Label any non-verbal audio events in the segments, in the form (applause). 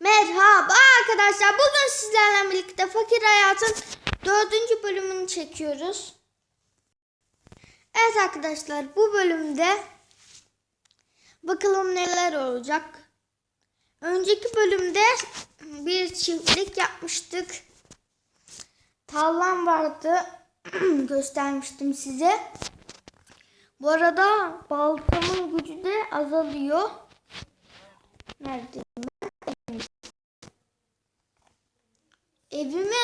Merhaba arkadaşlar. Bugün sizlerle birlikte Fakir Hayat'ın dördüncü bölümünü çekiyoruz. Evet arkadaşlar bu bölümde bakalım neler olacak. Önceki bölümde bir çiftlik yapmıştık. Tarlam vardı. (clears throat) Göstermiştim size. Bu arada baltamın gücü de azalıyor. Nerede? Evimi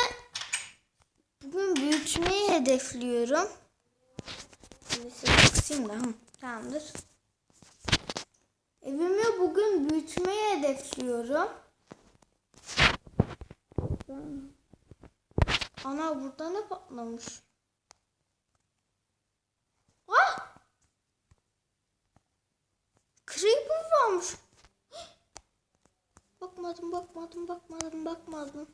bugün büyütmeyi hedefliyorum. Şimdi size kısayım da. Tamamdır. Evimi bugün büyütmeyi hedefliyorum. Ana burada ne patlamış? Ah! Creeper varmış. (gasps) Bakmadım, bakmadım, bakmadım, bakmadım.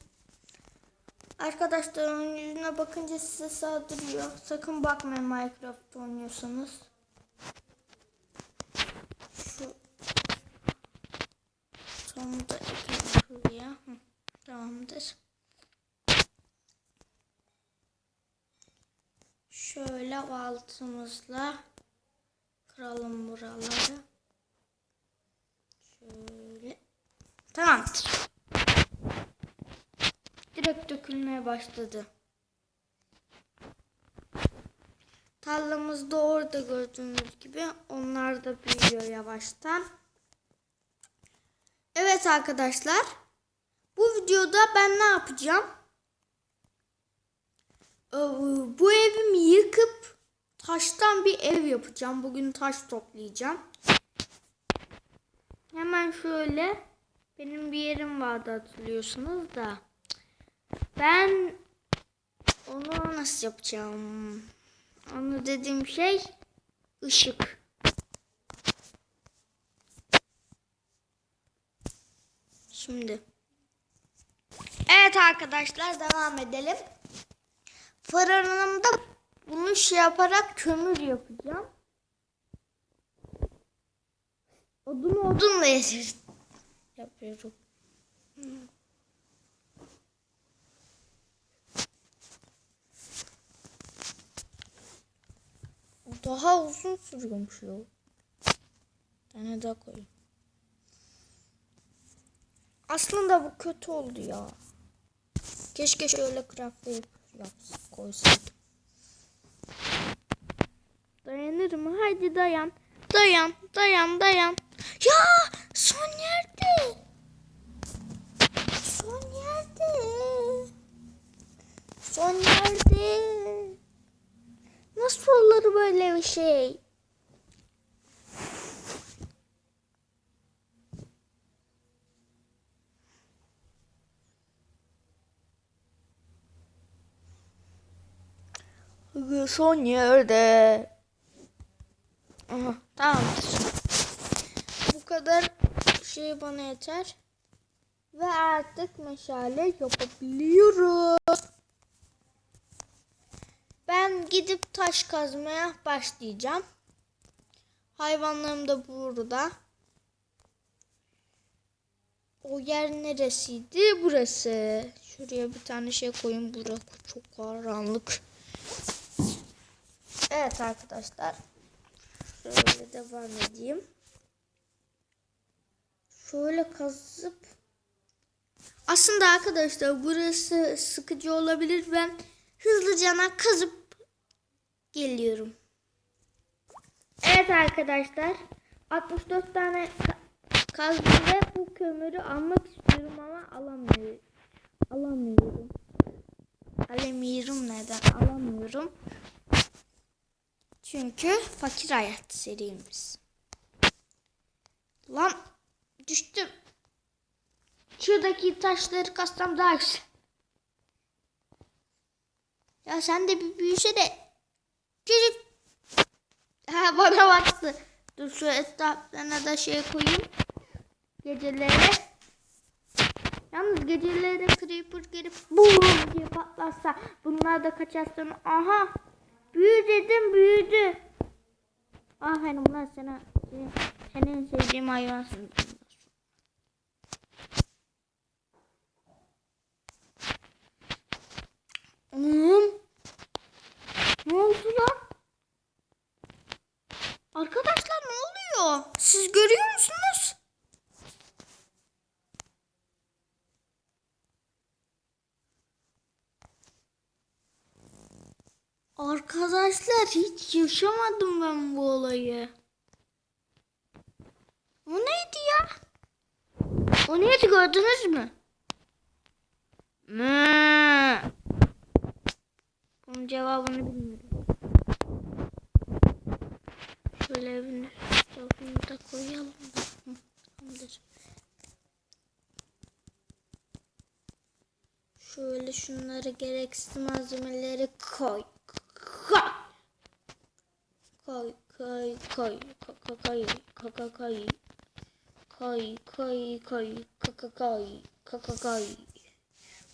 Arkadaşlarımın yüzüne bakınca size saldırıyor. Sakın bakmayın Minecraft oynuyorsanız. Şu sonunda ekledim şuraya. Hı, Tamamdır. Şöyle altımızla kıralım buraları. Şöyle. Tamamdır. Dökülmeye başladı. Tarlamız da orada gördüğünüz gibi. Onlar da büyüyor yavaştan. Evet arkadaşlar. Bu videoda ben ne yapacağım? Ee, Bu evimi yıkıp taştan bir ev yapacağım. Bugün taş toplayacağım. Hemen şöyle benim bir yerim vardı hatırlıyorsunuz da. Ben onu nasıl yapacağım? Onu dediğim şey ışık. Şimdi. Evet arkadaşlar devam edelim. Fırınımda bunu şey yaparak kömür yapacağım. Odun odunla yapıyorum. Daha uzun sürüyormuş ya. Tane daha koyayım. Aslında bu kötü oldu ya. Keşke şöyle craftlayıp yapsın, koysaydım. Dayanır mı? Haydi dayan. Dayan, dayan, dayan. Ya son yerde. Son yerde. Son yerde. Nasıl olur böyle bir şey? Son yerde. Aha, tamamdır. Bu kadar şey bana yeter. Ve artık meşale yapabiliyoruz. Gidip taş kazmaya başlayacağım. Hayvanlarım da burada. O yer neresiydi? Burası. Şuraya bir tane şey koyayım. Burası çok karanlık. Evet arkadaşlar. Şöyle devam edeyim. Şöyle kazıp aslında arkadaşlar burası sıkıcı olabilir. Ben hızlıca kazıp geliyorum. Evet arkadaşlar. 64 tane ka- kazdım ve bu kömürü almak istiyorum ama alamıyorum. Alamıyorum. Alamıyorum neden? Alamıyorum. Çünkü fakir hayat serimiz. Lan düştüm. Şuradaki taşları kassam daha güzel. Ya sen de bir büyüse de. Çocuk. Ha bana baktı. Dur şu etraflarına da şey koyayım. Geceleri. Yalnız geceleri creeper gelip bum diye patlarsa bunlar da kaçar sonra aha büyü dedim büyüdü. Aferin bunlar sana senin sevdiğim hayvansın. Um. Ne oldu lan? Arkadaşlar ne oluyor? Siz görüyor musunuz? Arkadaşlar hiç yaşamadım ben bu olayı. O neydi ya? O neydi gördünüz mü? Mı? Cevabını bilmiyorum. Şöyle evin tarafını da koyalım. Tamamdır. Şöyle şunları gereksiz malzemeleri koy. Koy. Koy koy koy koy koy koy koy koy koy koy koy koy koy koy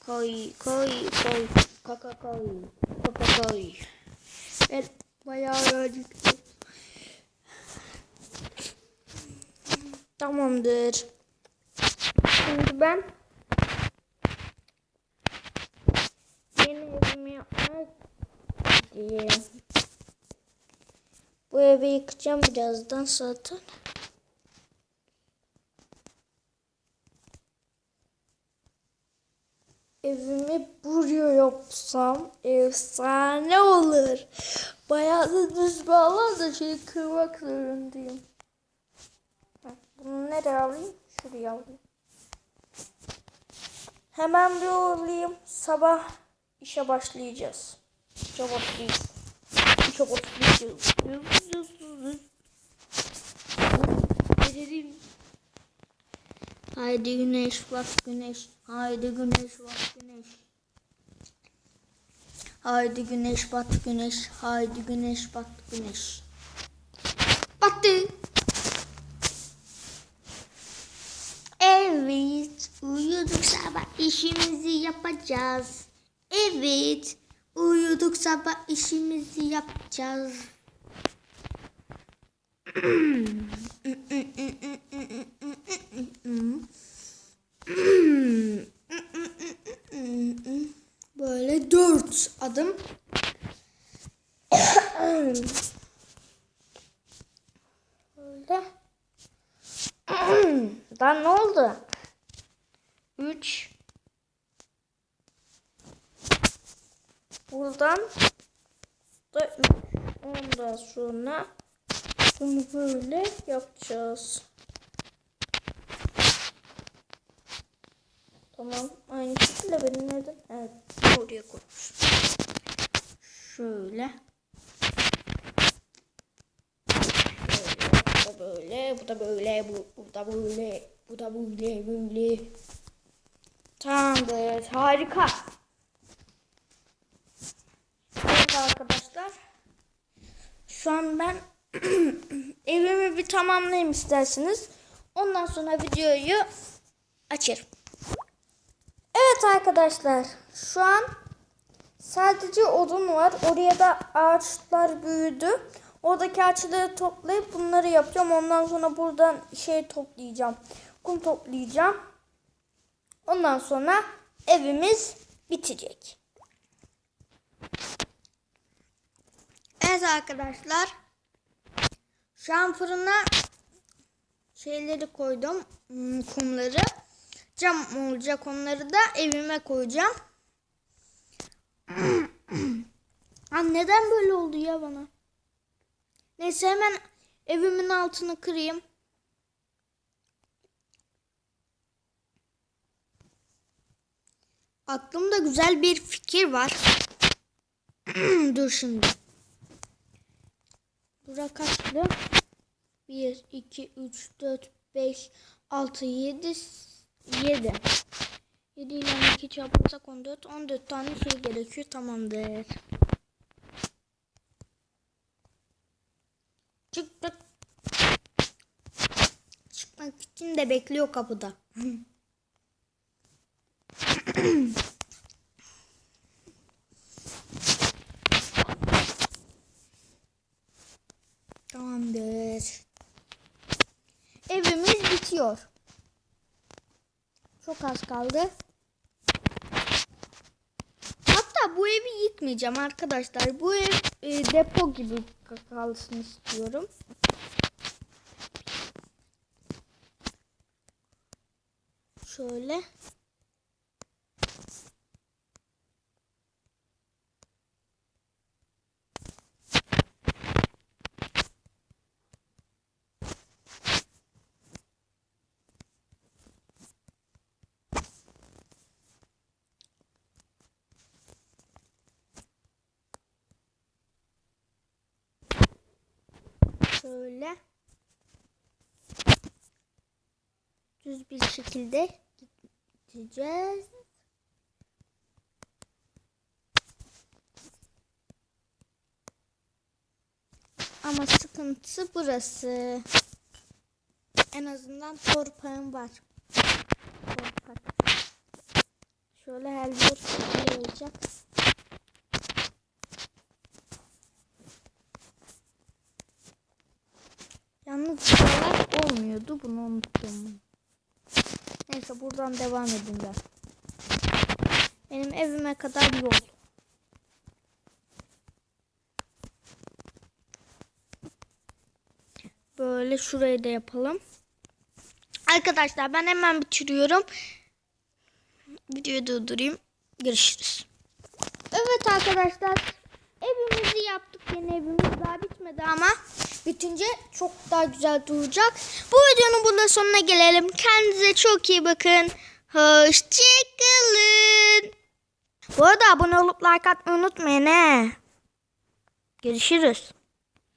koy koy koy koy koy koy ben bayağı acıktım tamamdır. Şimdi ben yeni evimi yapmaya gideyim bu evi yıkacağım birazdan zaten evimi buraya yapsam efsane olur. Bayağı da düz alan da şey kırmak zorundayım. Bunu nereye alayım? Şuraya alayım. Hemen bir olayım. Sabah işe başlayacağız. İşe başlayacağız. İşe başlayacağız. Haydi güneş bak güneş. Haydi güneş bak güneş. Haydi güneş bat güneş. Haydi güneş bat güneş. Battı. Evet. Uyuduk sabah işimizi yapacağız. Evet. Uyuduk sabah işimizi yapacağız. (clears throat) Böyle dört adım. Böyle. Daha ne oldu? Üç. Buradan da üç. Ondan sonra bunu böyle yapacağız. Tamam. Aynı şekilde benim neden? Evet. Oraya koymuş. Şöyle. Şöyle. Bu da böyle. Bu da böyle. Bu, bu da böyle. Bu da böyle. Böyle. Tamamdır. Harika. Evet arkadaşlar. Şu an ben (clears throat) evimi bir tamamlayayım isterseniz. Ondan sonra videoyu açarım. Evet arkadaşlar şu an sadece odun var. Oraya da ağaçlar büyüdü. Oradaki ağaçları toplayıp bunları yapacağım. Ondan sonra buradan şey toplayacağım. Kum toplayacağım. Ondan sonra evimiz bitecek. Evet arkadaşlar. Şu an fırına şeyleri koydum. hmm, Kumları. Cam olacak onları da evime koyacağım. (clears throat) Ha, neden böyle oldu ya bana? Neyse hemen evimin altını kırayım. Aklımda güzel bir fikir var. (clears throat) Dur şimdi. Bura kaçtı? 1, 2, 3, 4, 5, 6, 7, 7. 7 ile 2 çarparsak 14. 14 tane şey gerekiyor. Tamamdır. Çıktık. Çıkmak için de bekliyor kapıda. (clears throat) Tamamdır. Evimiz bitiyor. Çok az kaldı. Hatta bu evi yıkmayacağım arkadaşlar. Bu ev e, depo gibi kalsın istiyorum. Şöyle. Şöyle. Düz bir şekilde gideceğiz. Ama sıkıntı burası. En azından torpağım var. Torpak. Şöyle şöyle olacak. Yalnız buralar olmuyordu. Bunu unuttum. Neyse buradan devam edin ben. Benim evime kadar yol. Böyle şurayı da yapalım. Arkadaşlar ben hemen bitiriyorum. Videoyu durdurayım. Görüşürüz. Evet arkadaşlar. Evimizi yaptık. Yeni evimiz daha bitmedi ama bitince çok daha güzel duracak. Bu videonun burada sonuna gelelim. Kendinize çok iyi bakın. Hoşçakalın. Bu arada abone olup like atmayı unutmayın he. Görüşürüz.